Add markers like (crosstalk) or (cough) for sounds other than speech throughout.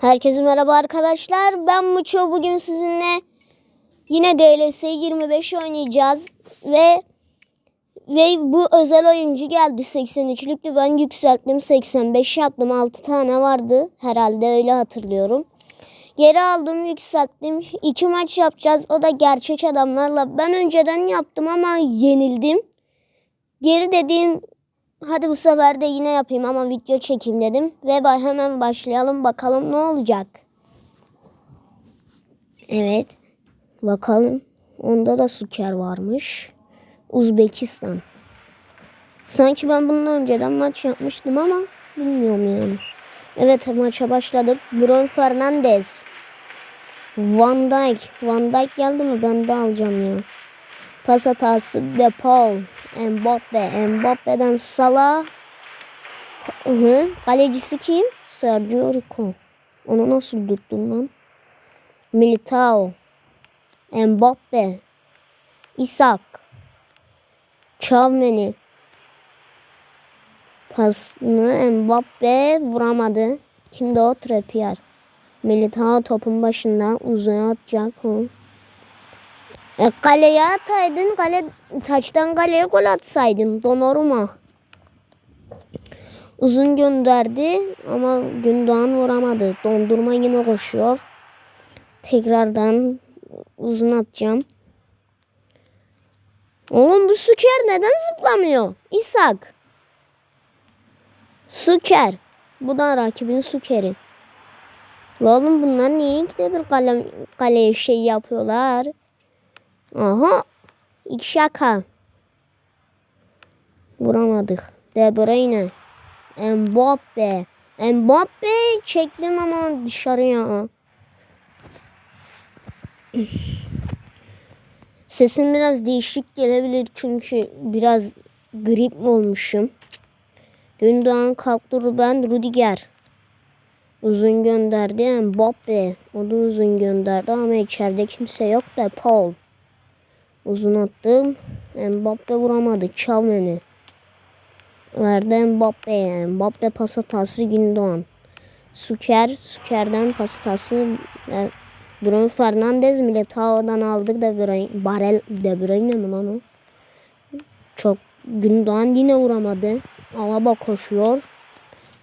Herkese merhaba arkadaşlar. Ben Muço. Bugün sizinle yine DLS 25 oynayacağız ve ve bu özel oyuncu geldi 83'lüktü. Ben yükselttim 85 yaptım. 6 tane vardı. Herhalde öyle hatırlıyorum. Geri aldım yükselttim. İki maç yapacağız. O da gerçek adamlarla. Ben önceden yaptım ama yenildim. Geri dediğim hadi bu sefer de yine yapayım ama video çekeyim dedim. Ve hemen başlayalım bakalım ne olacak. Evet. Bakalım. Onda da Suker varmış. Uzbekistan. Sanki ben bundan önceden maç yapmıştım ama bilmiyorum yani. Evet maça başladık. Bruno Fernandes. Van Dijk. Van Dijk geldi mi ben de alacağım ya. Pas hatası De Paul. Mbappe. Mbappe'den Salah. Hı, kalecisi kim? Sergio Rico. Onu nasıl tuttun lan? Militao. Mbappe. Isak. Çavmeni. Pasını Mbappe vuramadı. Kimdi o? Trippier. Militao topun başında uzaya atacak o. E, kaleye ataydın. Kale, taçtan kaleye gol atsaydın. Donnarumma. Uzun gönderdi ama Gündoğan vuramadı. Dondurma yine koşuyor. Tekrardan uzun atacağım. Oğlum bu Süker neden zıplamıyor? İshak. Süker. Bu da rakibin Süker'i. Oğlum bunlar niye ikide bir kalem, kaleye şey yapıyorlar? Aha. İki şaka. Vuramadık. De Bruyne. Mbappe. Mbappe çektim ama dışarıya. Sesim biraz değişik gelebilir çünkü biraz grip olmuşum. Gündoğan kalktı Ruben Rudiger. Uzun gönderdi Mbappe. O da uzun gönderdi ama içeride kimse yok da Paul. Uzun attım. Mbappe vuramadı. Çavmeni. Verdi Mbappe'ye. Mbappe pas hatası Gündoğan. Suker. Suker'den pas hatası e, Bruno Fernandes Militao'dan aldık De Bruyne. Barel De Bruyne mi lan o? Çok Gündoğan yine vuramadı. Alaba koşuyor.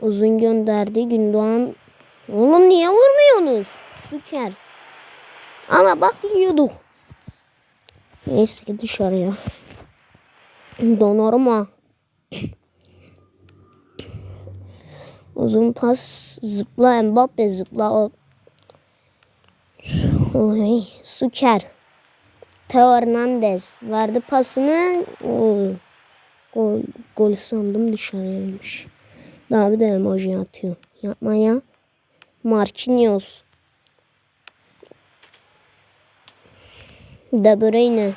Uzun gönderdi. Gündoğan Oğlum niye vurmuyorsunuz? Suker. Ama bak yiyorduk. Neyse ki dışarıya. Donnarumma. Uzun pas zıpla Mbappe zıpla o. Oy, Suker. Teo Hernandez verdi pasını. Oy. Gol, gol sandım dışarıyaymış. Daha bir de emoji atıyor. Yapma ya. Marquinhos. De Bruyne.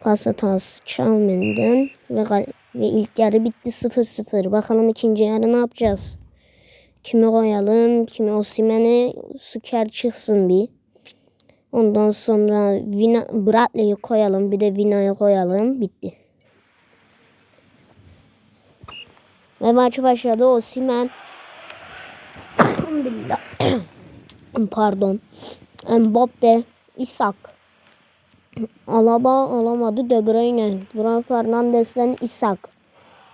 Pas hatası Çalmen'den ve, ve ilk yarı bitti 0-0. Bakalım ikinci yarı ne yapacağız? Kimi koyalım? Kimi Osimhen'e Süker çıksın bir. Ondan sonra Vina, Bradley'i koyalım. Bir de Vina'yı koyalım. Bitti. Ve maç başladı. Osimhen. Elhamdülillah. (clears throat) Pardon. Mbappe. Isak. Alaba alamadı. De Bruyne. Bruno Fernandes'ten Isak.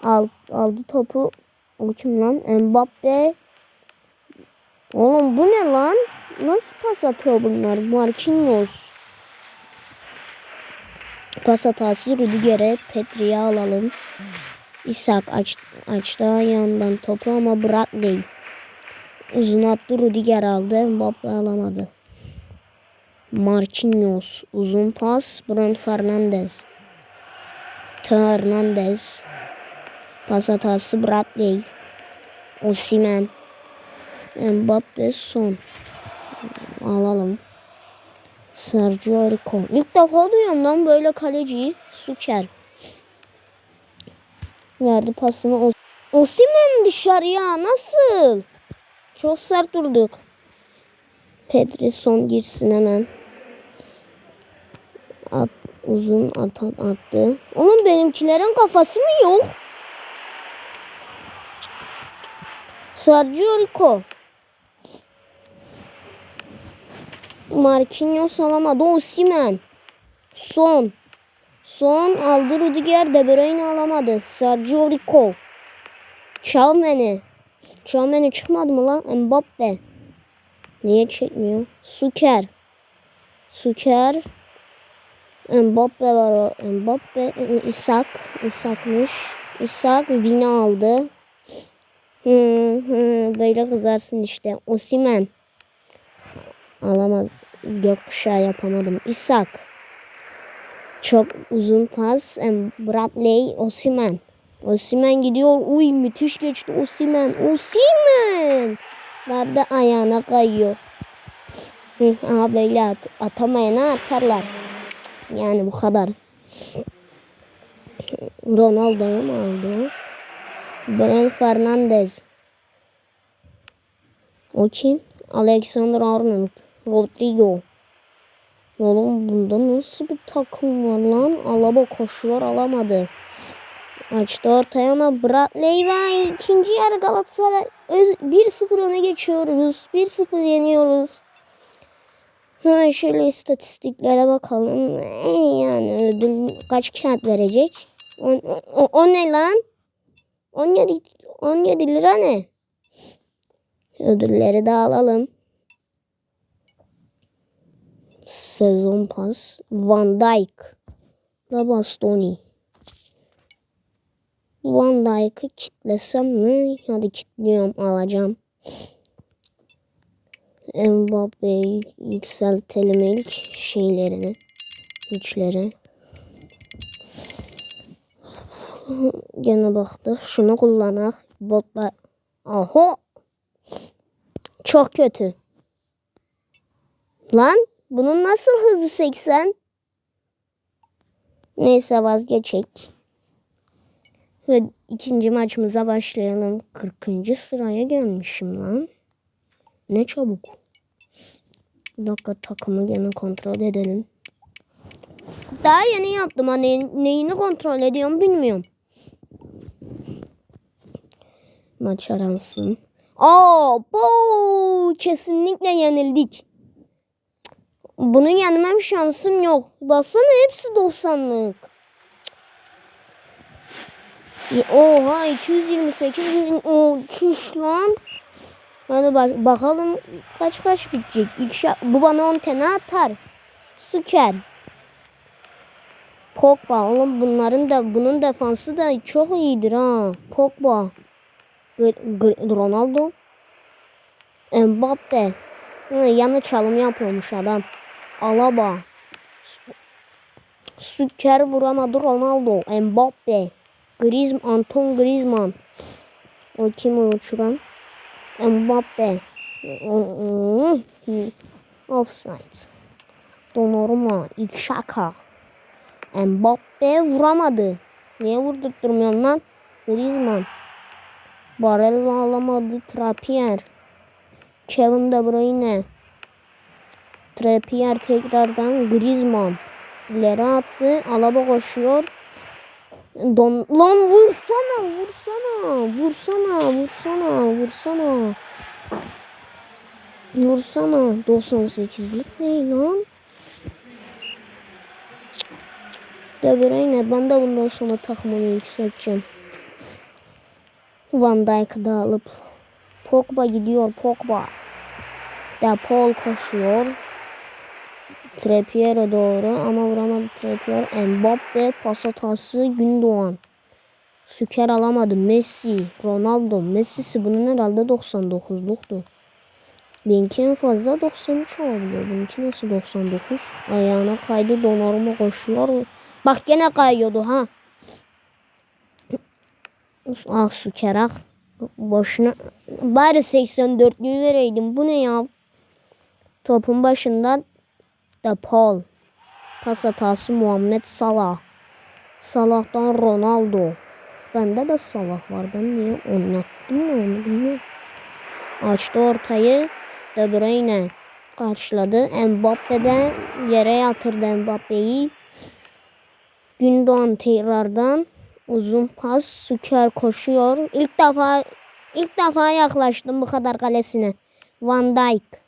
Al, aldı topu. O kim lan? Mbappe. Oğlum bu ne lan? Nasıl pas atıyor bunlar? Marquinhos. Pas hatası Rüdiger'e. Petri'ye alalım. İshak aç, açtı yandan topu ama Bradley. Uzun attı Rüdiger aldı. Mbappe alamadı. Marquinhos. Uzun pas. Bruno Fernandes. Hernandez. Pas hatası Bradley. Osimhen. Mbappe son. Alalım. Sergio Rico. İlk defa duyuyorum lan böyle kaleciyi. Süker. Verdi pasını. Os Osimhen dışarıya. Nasıl? Çok sert durduk. Pedri son girsin hemen. Uzun at, attı. Oğlum benimkilerin kafası mı yok? Sergio Rico. Marquinhos alamadı. Osimhen. Son. Son aldı Rudiger. De Bruyne alamadı. Sergio Rico. Çalmeni. Çalmeni çıkmadı mı lan? Mbappe. Niye çekmiyor? Suker. Suker. Mbappe var. Mbappe. İshak. İshak'mış. İshak Vini aldı. Hı, hı, böyle kızarsın işte. Osimen. Alamadım. Gökkuşağı yapamadım. İshak. Çok uzun pas. Bradley Osimen. Osimen gidiyor. Uy müthiş geçti Osimen. Osimen. Nerede ayağına kayıyor. Hı, aha böyle at, atamayana atarlar. Yani bu kadar. Ronaldo'yu mu aldı? Bruno Fernandes. O kim? Alexander Arnold. Rodrigo. Oğlum bunda nasıl bir takım var lan? Alaba koşuyor alamadı. Açtı ortaya ama Bradley ve ikinci yarı Galatasaray öz- 1-0 öne geçiyoruz. 1-0 yeniyoruz. Hemen şöyle istatistiklere bakalım. Yani ödül kaç kağıt verecek? O, o, o ne lan? 17, 17 lira ne? Ödülleri de alalım. Sezon pas. Van Dijk. Da Bastoni. Van Dijk'ı kitlesem mi? Hadi kitliyorum alacağım. Mbappe'yi yükseltelim ilk şeylerini. Güçleri. Gene baktık. Şunu kullanak. Botla. Aho. Çok kötü. Lan bunun nasıl hızı 80? Neyse vazgeçek. Ve ikinci maçımıza başlayalım. 40. sıraya gelmişim lan. Ne çabuk. Bir dakika takımı gene kontrol edelim. Daha yeni yaptım. Hani neyini kontrol ediyorum bilmiyorum. Maç aransın. Aa, bu kesinlikle yenildik. Bunu yenmem şansım yok. Baksana hepsi 90'lık. Oha 228 bin. O çüş lan. Hadi bak bakalım kaç kaç bitecek. İlk bu bana 10 tane atar. Süker. Pogba oğlum bunların da bunun defansı da çok iyidir ha. Pogba. Gr- Ronaldo. Mbappe. Hı, yanı çalım yapıyormuş adam. Alaba. Süker vuramadı Ronaldo. Mbappe. Griezmann, Anton Griezmann. O kim uçuran? Mbappe. Offside. Donnarumma. Xhaka. Mbappe vuramadı. Niye vurdurtmuyorsun lan? Griezmann. Barella alamadı. Trappier. Kevin De Bruyne. Trappier tekrardan Griezmann. İleri attı. Alaba koşuyor. Don lan vursana vursana vursana vursana vursana. Vursana. 98'lik ne lan? De Bruyne ben de bundan sonra takımımı yükselteceğim. Van Dijk'ı da alıp Pogba gidiyor Pogba. De Paul koşuyor Treppier'e doğru ama vuramadı Treppier. Mbappe pas hatası Gündoğan. Süker alamadı. Messi, Ronaldo. Messi'si bunun herhalde 99'luktu. Benimki en fazla 93 olabiliyor. Benimki nasıl 99? Ayağına kaydı Donnarumma koşuyor. Bak gene kayıyordu ha. Ah Süker ah. Boşuna. Bari 84'lüğü vereydim. Bu ne ya? Topun başından de Paul. Pas hatası Muhammed Salah. Salah'tan Ronaldo. Bende de Salah var. Ben niye oynattım onu bilmiyorum. Açtı ortayı. De Bruyne karşıladı. Mbappe de yere yatırdı Mbappe'yi. Gündoğan tekrardan uzun pas. Süker koşuyor. İlk defa İlk defa yaklaştım bu kadar kalesine. Van Dijk.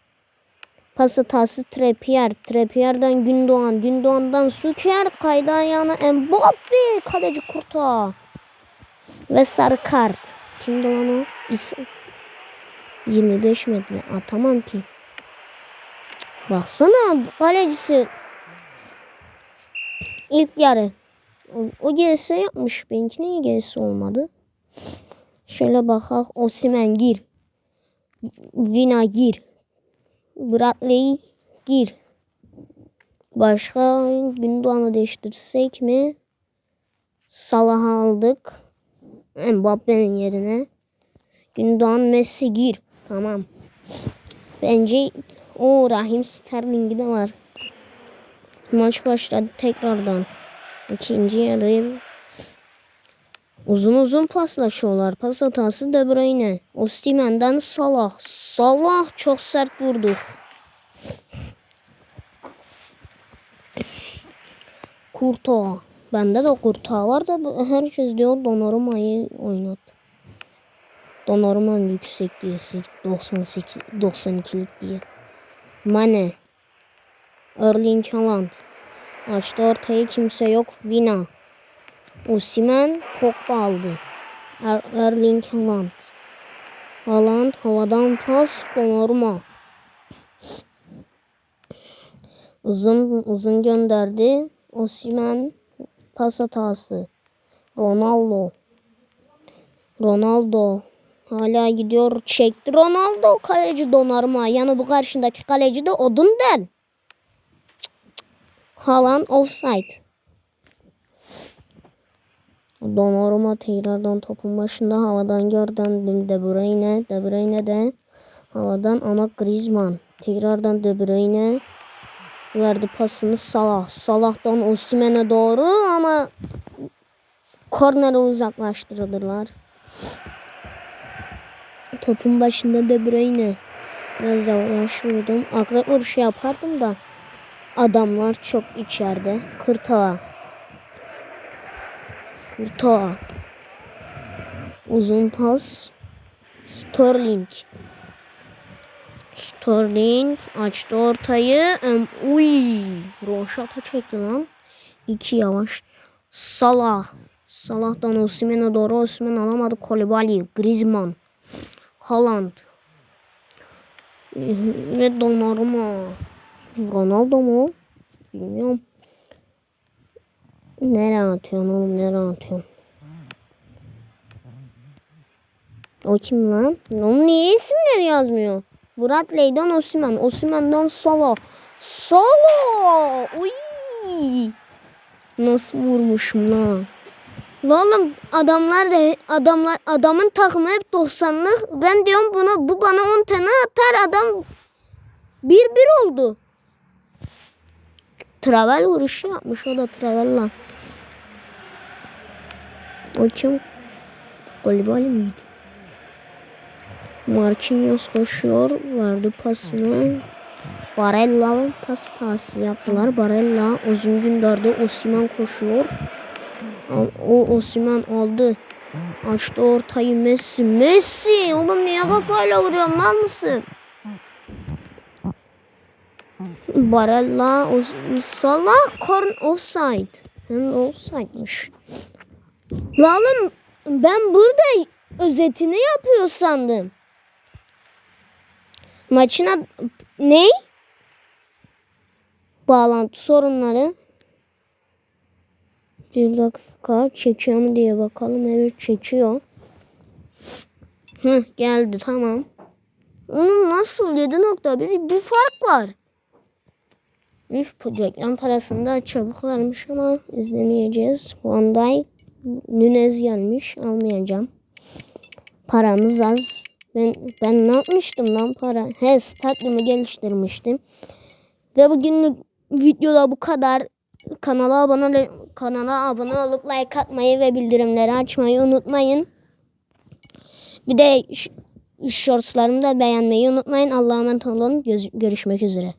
Pas hatası Trippier. Trippier'den Gündoğan. Gündoğan'dan Suçer. Kaydı ayağına Mbappe. Kaleci kurta. Ve sarı kart. Kimdi lan o? İs 25 metre. Atamam ki. Baksana kalecisi. İlk yarı. O, o gelirse yapmış. Benimki niye gelirse olmadı? Şöyle bakak. Osimen gir. Vina gir. Bradley gir. Başka Gündoğan'ı değiştirsek mi? Salah aldık. Mbappe'nin yerine. Gündoğan Messi gir. Tamam. Bence o Rahim Sterling'i de var. Maç başladı tekrardan. İkinci yarı uzun uzun paslaşıyorlar. Pas hatası De Bruyne. Osimhen'den Salah. Salah çok sert vurdu. Kurtağa. Bende de kurtağa var da herkes diyor Donnarumma'yı oynat. Donnarumma'nın yüksek diyesi 98 92'lik diye. Mane. Erling Haaland. Açtı ortayı kimse yok. Vina. Osimhen Pogba aldı. Er Erling Haaland. Haaland havadan pas Donnarumma. Uzun uzun gönderdi. Osimhen pas hatası. Ronaldo. Ronaldo. Hala gidiyor. Çekti Ronaldo. Kaleci Donnarumma. Yani bu karşındaki kaleci de odun del. Haaland offside. Donnarumma tekrardan topun başında havadan gördüm De Bruyne. De Bruyne de havadan ama Griezmann. Tekrardan De Bruyne verdi pasını Salah. Salah'tan Osimhen'e doğru ama kornere uzaklaştırdılar. Topun başında De Bruyne. Biraz yavaş vurdum. Akrep vuruşu yapardım da adamlar çok içeride. Kırtağa. Kurtağa. Uzun pas. Sterling. Sterling açtı ortayı. Uy, Roşata çekti lan. İki yavaş. Salah. Salah'tan Osimhen'e doğru Osimhen alamadı. Kolibali, Griezmann, Haaland. Ve Donnarumma. Ronaldo mu? Bilmiyorum. Nereye atıyorsun oğlum nereye atıyorsun? O kim lan? Oğlum niye isimleri yazmıyor? Bradley'den Osimhen. Osimhen'den Salah. Salah! Uy! Nasıl vurmuşum? Lan oğlum adamlar da adamlar adamın takımı hep 90'lık. Ben diyorum bunu bu bana 10 tane atar adam 1-1 oldu. Travel vuruşu yapmış o da travel lan. O kim? Kolibali miydi? Marquinhos koşuyor. Verdi pasını. Barella pas tahsisi yaptılar. Barella uzun gönderdi. Osimhen koşuyor. O Osimhen aldı. Açtı ortayı Messi. Messi! Oğlum niye kafayla vuruyorsun lan mısın? Barella, Salah, Korn offside. Hem de offside'mış. La ben burada özetini yapıyor sandım. Maçın ad- ne? Bağlantı sorunları. Bir dakika çekiyor mu diye bakalım. Evet çekiyor. Hı geldi tamam. Onun nasıl 7.1 bir fark var. Üf reklam parasını da çabuk vermiş ama izlemeyeceğiz. Van Dijk Nunez gelmiş. Almayacağım. Paramız az. Ben ben ne yapmıştım lan para? He stadyumu geliştirmiştim. Ve bugünlük videoda bu kadar. Kanala abone kanala abone olup like atmayı ve bildirimleri açmayı unutmayın. Bir de shortslarımı da beğenmeyi unutmayın. Allah'a emanet olun. Görüşmek üzere.